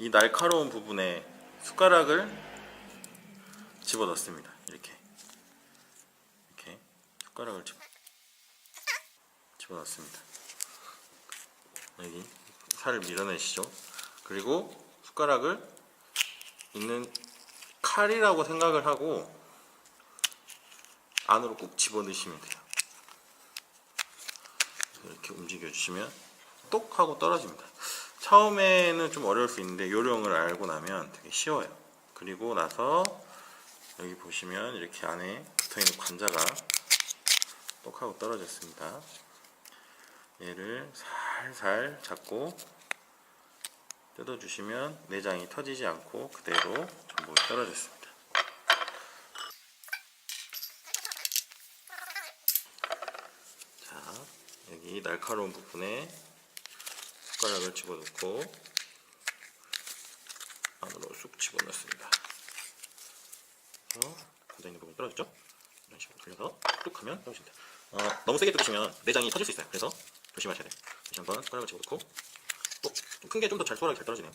이 날카로운 부분에 숟가락을 집어 넣습니다. 이렇게 이렇게 숟가락을 집어 집어 넣습니다. 여기 살을 밀어내시죠. 그리고 숟가락을 있는 칼이라고 생각을 하고 안으로 꾹 집어 넣으시면 돼요. 이렇게 움직여 주시면 똑 하고 떨어집니다. 처음에는 좀 어려울 수 있는데 요령을 알고 나면 되게 쉬워요. 그리고 나서 여기 보시면 이렇게 안에 붙어 있는 관자가 똑 하고 떨어졌습니다. 얘를 살살 잡고 뜯어주시면 내장이 터지지 않고 그대로 전복이 떨어졌습니다. 자, 여기 날카로운 부분에 숟가락을 집어넣고 안으로 쑥 집어넣습니다. 있는 부분 떨어졌죠? 이런 식으로 돌려서 뚝 하면 떨어집니다. 어, 너무 세게 뜯으시면 내장이 터질 수 있어요. 그래서 조심하셔야 돼요. 다시 한번 숟가락을 집어넣고 큰 게 좀 더 잘 소화가 잘 떨어지네요.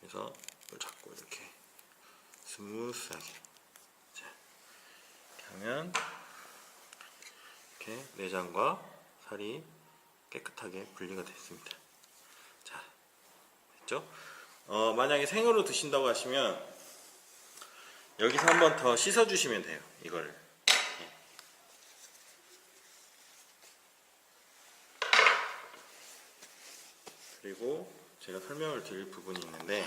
그래서 이걸 잡고 이렇게 스무스하게 자, 이렇게 하면 이렇게 내장과 살이 깨끗하게 분리가 됐습니다. 자, 됐죠? 어, 만약에 생으로 드신다고 하시면 여기서 한 번 더 씻어 주시면 돼요. 이거를. 예. 그리고 제가 설명을 드릴 부분이 있는데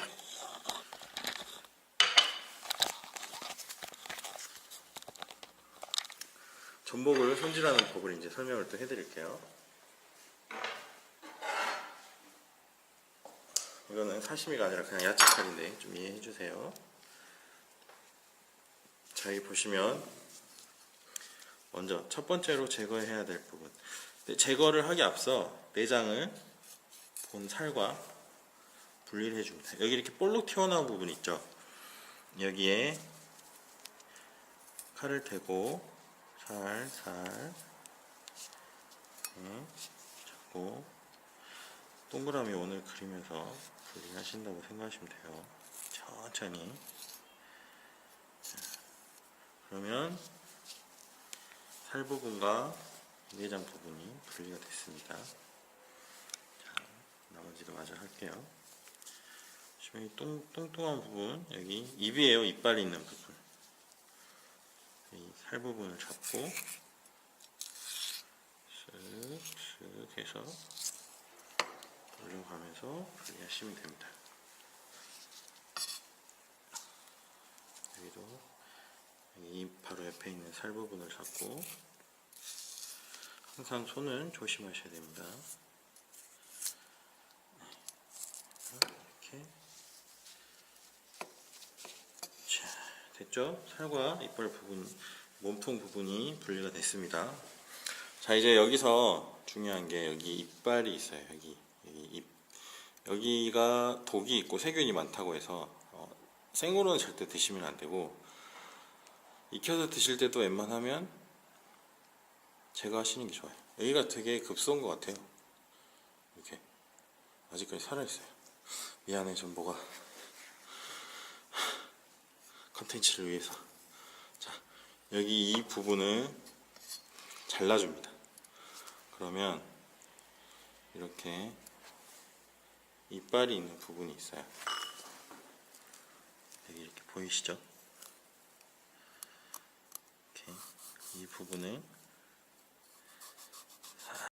전복을 손질하는 법을 이제 설명을 또 해드릴게요. 이거는 사시미가 아니라 그냥 야채칼인데 좀 이해해 주세요. 자, 여기 보시면 먼저 첫 번째로 제거해야 될 부분. 제거를 하기 앞서 내장을 본 살과 분리를 해줍니다. 여기 이렇게 볼록 튀어나온 부분 있죠? 여기에 칼을 대고 살살 네, 잡고 동그라미 원을 그리면서 분리하신다고 생각하시면 돼요. 천천히. 자, 그러면 살 부분과 내장 부분이 분리가 됐습니다. 자, 나머지도 마저 할게요. 지금 이 똥, 뚱뚱한 부분, 여기 입이에요. 이빨 있는 부분. 이 살 부분을 잡고 쓱쓱 해서 올려가면서 분리하시면 됩니다. 여기도 여기 입 바로 옆에 있는 살 부분을 잡고 항상 손은 조심하셔야 됩니다. 이렇게 자 됐죠? 살과 이빨 부분, 몸통 부분이 분리가 됐습니다. 자 이제 여기서 중요한 게 여기 이빨이 있어요. 여기 여기가 독이 있고 세균이 많다고 해서 어, 생으로는 절대 드시면 안 되고 익혀서 드실 때도 웬만하면 제거하시는 게 좋아요. 여기가 되게 급소한 것 같아요. 이렇게 아직까지 살아있어요. 미안해 전보가 컨텐츠를 위해서 자 여기 이 부분을 잘라줍니다. 그러면 이렇게 이빨이 있는 부분이 있어요. 여기 이렇게 보이시죠? 이렇게 이 부분을